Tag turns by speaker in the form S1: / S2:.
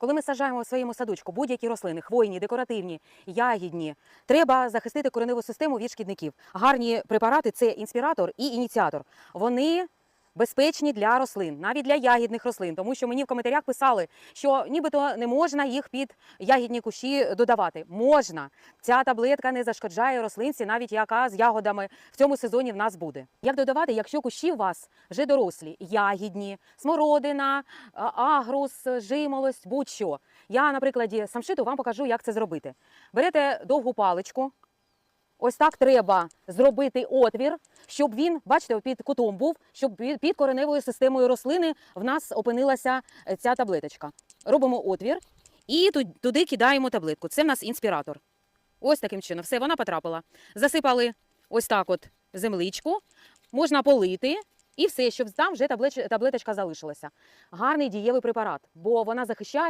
S1: Коли ми саджаємо у своєму садочку будь-які рослини, хвойні, декоративні, ягідні, треба захистити кореневу систему від шкідників. Гарні препарати це інспіратор і ініціатор. Вони безпечні для рослин, навіть для ягідних рослин, тому що мені в коментарях писали, що нібито не можна їх під ягідні кущі додавати. Можна. Ця таблетка не зашкоджає рослинці, навіть яка з ягодами в цьому сезоні в нас буде. Як додавати, якщо кущі у вас вже дорослі, ягідні, смородина, агрус, жимолость, будь-що. Я на прикладі самшиту вам покажу, як це зробити. Берете довгу паличку. Ось так треба зробити отвір, щоб він, бачите, під кутом був, щоб під кореневою системою рослини в нас опинилася е, ця таблеточка. Робимо отвір і туди кидаємо таблетку. Це в нас інспіратор. Ось таким чином. Все, вона потрапила. Засипали ось так от земличку, можна полити. І все, щоб там вже таблеточка залишилася. Гарний дієвий препарат, бо вона захищає.